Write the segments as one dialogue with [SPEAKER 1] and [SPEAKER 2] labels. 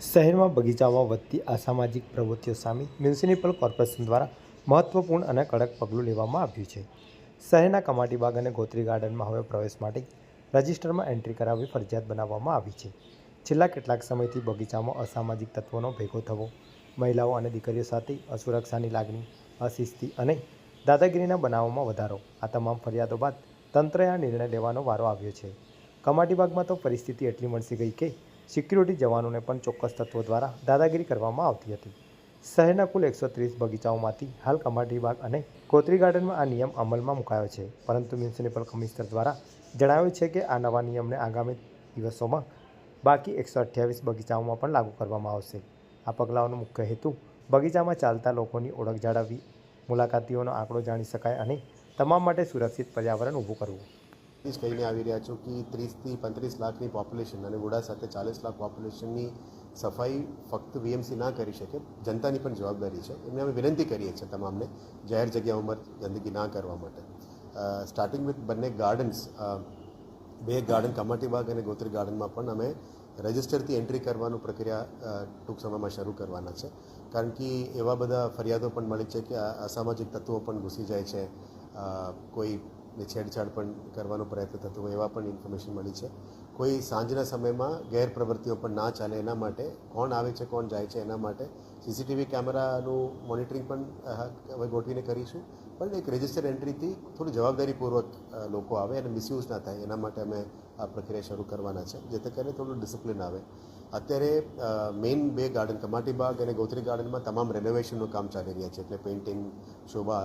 [SPEAKER 1] શહેરમાં બગીચામાં વધતી અસામાજિક પ્રવૃત્તિઓ સામે મ્યુનિસિપલ કોર્પોરેશન દ્વારા મહત્વપૂર્ણ અને કડક પગલું લેવામાં આવ્યું છે. શહેરના કમાટીબાગ અને ગોત્રી ગાર્ડનમાં હવે પ્રવેશ માટે રજિસ્ટરમાં એન્ટ્રી કરાવવી ફરજિયાત બનાવવામાં આવી છે. છેલ્લા કેટલાક સમયથી બગીચામાં અસામાજિક તત્વોનો ભેગો થવો, મહિલાઓ અને દીકરીઓ સાથે અસુરક્ષાની લાગણી, અશિસ્તી અને દાદાગીરીના બનાવોમાં વધારો, આ તમામ ફરિયાદો બાદ તંત્રએ આ નિર્ણય લેવાનો વારો આવ્યો છે. કમાટીબાગમાં તો પરિસ્થિતિ એટલી મણસી ગઈ કે સિક્યુરિટી જવાનોને પણ ચોક્કસ તત્વો દ્વારા દાદાગીરી કરવામાં આવતી હતી. શહેરના કુલ એકસો ત્રીસ બગીચાઓમાંથી હાલ કમાટીબાગ અને કોતરી ગાર્ડનમાં આ નિયમ અમલમાં મુકાયો છે. પરંતુ મ્યુનિસિપલ કમિશનર દ્વારા જણાવ્યું છે કે આ નવા નિયમને આગામી દિવસોમાં બાકી એકસો અઠ્યાવીસ બગીચાઓમાં પણ લાગુ કરવામાં આવશે. આ પગલાંઓનો મુખ્ય હેતુ બગીચામાં ચાલતા લોકોની ઓળખ જાળવવી, મુલાકાતીઓનો આંકડો જાણી શકાય અને તમામ માટે સુરક્ષિત પર્યાવરણ ઊભું કરવું.
[SPEAKER 2] જ કહીને આવી રહ્યા છું કે ત્રીસથી પાંત્રીસ લાખની પોપ્યુલેશન અને વુડા સાથે ચાલીસ લાખ પોપ્યુલેશનની સફાઈ ફક્ત વીએમસી ના કરી શકે, જનતાની પણ જવાબદારી છે. એમને અમે વિનંતી કરીએ છીએ તમામને જાહેર જગ્યાઓમાં ગંદકી ના કરવા માટે. સ્ટાર્ટિંગ વિથ બંને ગાર્ડન્સ બે ગાર્ડન કમાટીબાગ અને ગોત્રી ગાર્ડનમાં પણ અમે રજિસ્ટરથી એન્ટ્રી કરવાનું પ્રક્રિયા ટૂંક સમયમાં શરૂ કરવાના છે. કારણ કે એવા બધા ફરિયાદો પણ મળી છે કે અસામાજિક તત્વો પણ ઘૂસી જાય છે. કોઈ ને છેડછાડ પણ કરવાનો પ્રયત્ન થતો હોય એવા પણ ઇન્ફોર્મેશન મળી છે. કોઈ સાંજના સમયમાં ગેરપ્રવૃત્તિઓ પણ ના ચાલે એના માટે, કોણ આવે છે, કોણ જાય છે એના માટે સીસીટીવી કેમેરાનું મોનિટરિંગ પણ હવે ગોઠવીને કરીશું. પણ એક રજિસ્ટર એન્ટ્રીથી થોડી જવાબદારીપૂર્વક લોકો આવે અને મિસયુઝ ના થાય એના માટે અમે આ પ્રક્રિયા શરૂ કરવાના છે. જેથી કરીને થોડું ડિસિપ્લિન આવે. અત્યારે મેઇન બે ગાર્ડન કમાટીબાગ અને ગોત્રી ગાર્ડનમાં તમામ રેનોવેશનનું કામ ચાલી રહ્યા છે. એટલે પેઇન્ટિંગ શોભા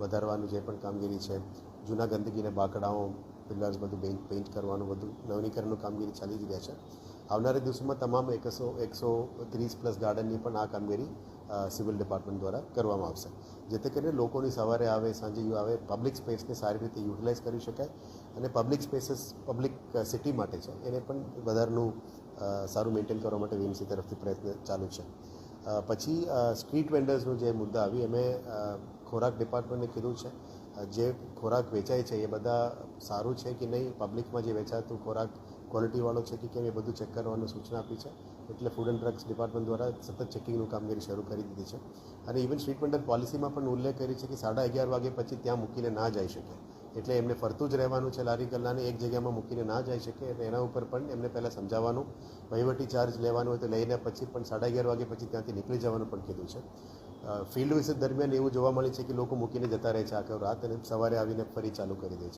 [SPEAKER 2] વધારવાનું જે પણ કામગીરી છે જૂના ગંદકીને બાકડાઓ પિલર્સ બધું પેઇન્ટ પેઇન્ટ કરવાનું બધું, નવીનીકરણનું કામગીરી ચાલી જ રહ્યા છે. આવનારા દિવસોમાં તમામ એકસો એકસો ત્રીસ પ્લસ ગાર્ડનની પણ આ કામગીરી સિવિલ ડિપાર્ટમેન્ટ દ્વારા કરવામાં આવશે. જેથી કરીને લોકોની સવારે આવે, સાંજે આવે પબ્લિક સ્પેસને સારી રીતે યુટિલાઇઝ કરી શકાય અને પબ્લિક સ્પેસીસ પબ્લિક સિટી માટે છે, એને પણ વધારનું સારું મેન્ટેન કરવા માટે વીએમસી તરફથી પ્રયત્ન ચાલુ છે. પછી સ્ટ્રીટ વેન્ડર્સનો જે મુદ્દા આવી અમે ખોરાક ડિપાર્ટમેન્ટને કીધું છે જે ખોરાક વેચાય છે એ બધા સારું છે કે નહીં? પબ્લિકમાં જે વેચાતું ખોરાક ક્વોલિટીવાળો છે કે કેમ એ બધું ચેક કરવાની સૂચના આપી છે. એટલે ફૂડ એન્ડ ડ્રગ્સ ડિપાર્ટમેન્ટ દ્વારા સતત ચેકિંગનું કામગીરી શરૂ કરી દીધી છે. અને ઇવન સ્ટ્રીટ વેન્ડર પોલિસીમાં પણ ઉલ્લેખ કરી છે કે સાડા અગિયાર વાગે પછી ત્યાં મૂકીને ના જઈ શકે. એટલે એમને ફરતું જ રહેવાનું છે લારી ગલ્લાને એક જગ્યામાં મૂકીને ના જઈ શકે એટલે એના ઉપર પણ એમને પહેલાં સમજાવવાનું, વહીવટી ચાર્જ લેવાનો હોય તો લઈને પછી પણ સાડા અગિયાર વાગે પછી ત્યાંથી નીકળી જવાનું પણ કીધું છે. ફિલ્ડ વિઝિટ દરમિયાન એવું જોવા મળે છે કે લોકો મૂકીને જતા રહે છે આખો રાત અને સવારે આવીને ફરી ચાલુ કરી દે છે.